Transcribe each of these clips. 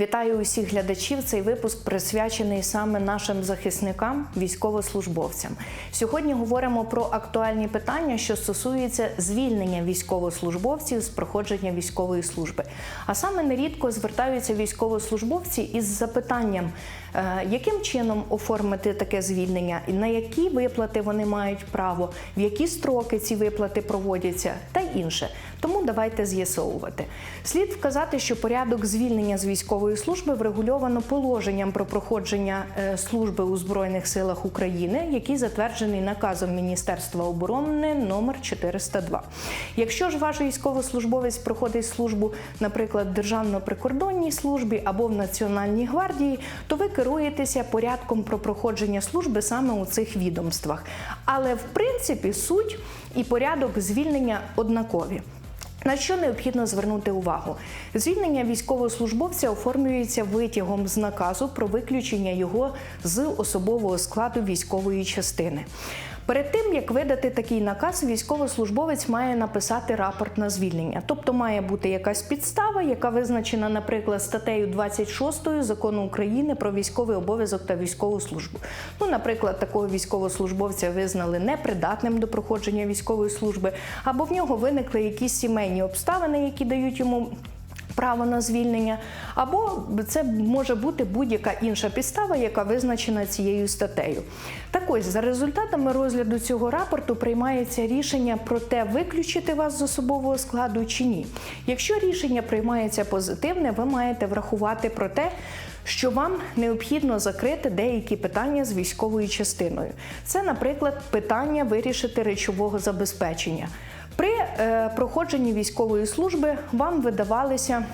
Вітаю усіх глядачів. Цей випуск присвячений саме нашим захисникам, військовослужбовцям. Сьогодні говоримо про актуальні питання, що стосуються звільнення військовослужбовців з проходження військової служби. А саме нерідко звертаються військовослужбовці із запитанням, е, яким чином оформити таке звільнення, на які виплати вони мають право, в які строки ці виплати проводяться, та інше. Тому давайте з'ясовувати. Слід вказати, що порядок звільнення з військової служби врегульовано положенням про проходження е, служби у Збройних силах України, який затверджений наказом Міністерства оборони номер 402. Якщо ж ваш військовослужбовець проходить службу, наприклад, в Державно-прикордонній службі або в Національній гвардії, то ви керуєтеся порядком про проходження служби саме у цих відомствах. Але в принципі суть і порядок звільнення однакові. На що необхідно звернути увагу? Звільнення військовослужбовця оформлюється витягом з наказу про виключення його з особового складу військової частини. Перед тим як видати такий наказ, військовослужбовець має написати рапорт на звільнення, тобто має бути якась підстава, яка визначена, наприклад, статтею 26 закону України про військовий обов'язок та військову службу. Ну, наприклад, такого військовослужбовця визнали непридатним до проходження військової служби, або в нього виникли якісь сімейні обставини, які дають йому право на звільнення, або це може бути будь-яка інша підстава, яка визначена цією статтею. Так ось, за результатами розгляду цього рапорту приймається рішення про те, виключити вас з особового складу чи ні. Якщо рішення приймається позитивне, ви маєте врахувати про те, що вам необхідно закрити деякі питання з військовою частиною. Це, наприклад, питання вирішити речового забезпечення. Е, проходженні військової служби вам видавалися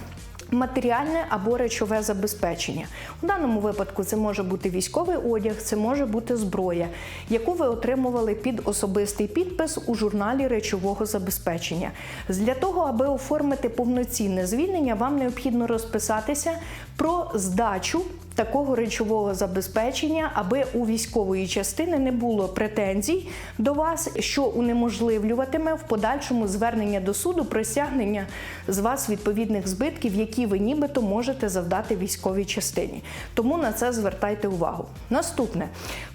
матеріальне або речове забезпечення. У даному випадку це може бути військовий одяг, це може бути зброя, яку ви отримували під особистий підпис у журналі речового забезпечення. Для того, аби оформити повноцінне звільнення, вам необхідно розписатися про здачу такого речового забезпечення, аби у військової частини не було претензій до вас, що унеможливлюватиме в подальшому звернення до суду про стягнення з вас відповідних збитків, які ви нібито можете завдати військовій частині. Тому на це звертайте увагу. Наступне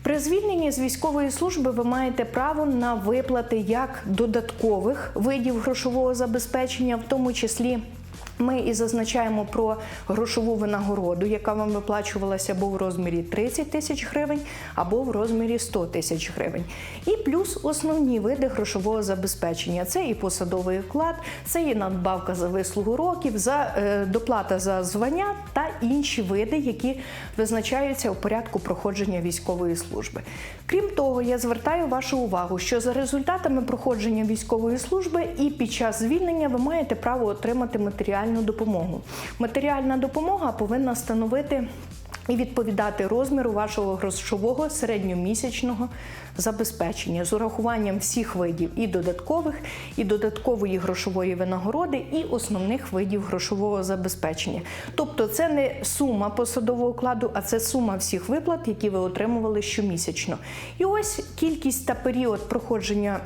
при звільненні з військової служби ви маєте право на виплати як додаткових видів грошового забезпечення, в тому числі. Ми і зазначаємо про грошову винагороду, яка вам виплачувалася або в розмірі 30 тисяч гривень, або в розмірі 100 тисяч гривень. І плюс основні види грошового забезпечення: це і посадовий оклад, це і надбавка за вислугу років, за е, доплата за звання та інші види, які визначаються у порядку проходження військової служби. Крім того, я звертаю вашу увагу, що за результатами проходження військової служби і під час звільнення ви маєте право отримати матеріальну допомогу. Матеріальна допомога повинна становити і відповідати розміру вашого грошового середньомісячного забезпечення з урахуванням всіх видів і додаткових, і додаткової грошової винагороди, і основних видів грошового забезпечення. Тобто, це не сума посадового окладу, а це сума всіх виплат, які ви отримували щомісячно. І ось кількість та період проходження.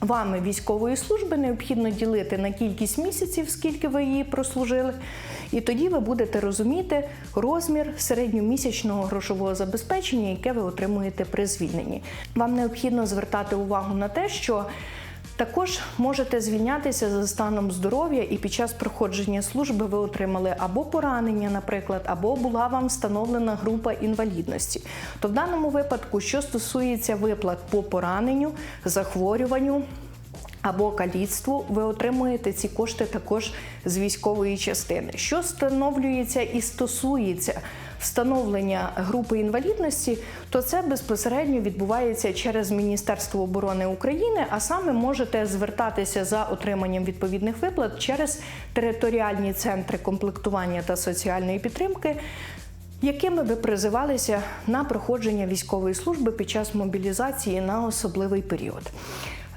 Вами військової служби необхідно ділити на кількість місяців, скільки ви її прослужили, і тоді ви будете розуміти розмір середньомісячного грошового забезпечення, яке ви отримуєте при звільненні. Вам необхідно звертати увагу на те, що також можете звільнятися за станом здоров'я, і під час проходження служби ви отримали або поранення, наприклад, або була вам встановлена група інвалідності. То в даному випадку, що стосується виплат по пораненню, захворюванню. Або каліцтву, ви отримуєте ці кошти також з військової частини. Що встановлюється і стосується встановлення групи інвалідності, то це безпосередньо відбувається через Міністерство оборони України, а саме можете звертатися за отриманням відповідних виплат через територіальні центри комплектування та соціальної підтримки. Якими ви призивалися на проходження військової служби під час мобілізації на особливий період?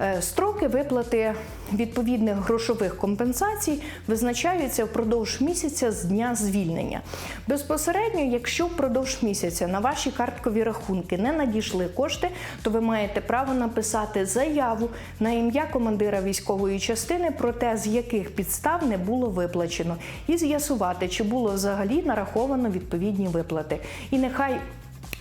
Е, Строки виплати відповідних грошових компенсацій визначаються впродовж місяця з дня звільнення. Безпосередньо, якщо впродовж місяця на ваші карткові рахунки не надійшли кошти, то ви маєте право написати заяву на ім'я командира військової частини про те, з яких підстав не було виплачено, і з'ясувати, чи було взагалі нараховано відповідні виплати. І нехай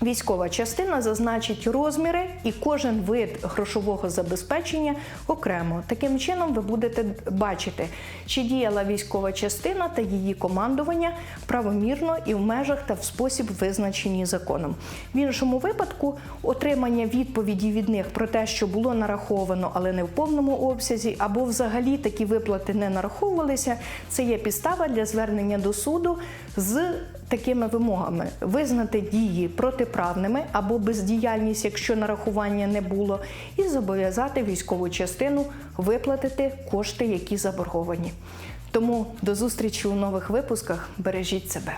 Військова частина зазначить розміри і кожен вид грошового забезпечення окремо. Таким чином, ви будете бачити, чи діяла військова частина та її командування правомірно і в межах та в спосіб, визначені законом. В іншому випадку отримання відповіді від них про те, що було нараховано, але не в повному обсязі, або взагалі такі виплати не нараховувалися. Це є підстава для звернення до суду з такими вимогами: визнати дії протиправними або бездіяльність, якщо нарахування не було, і зобов'язати військову частину виплатити кошти, які заборговані. Тому до зустрічі у нових випусках. Бережіть себе.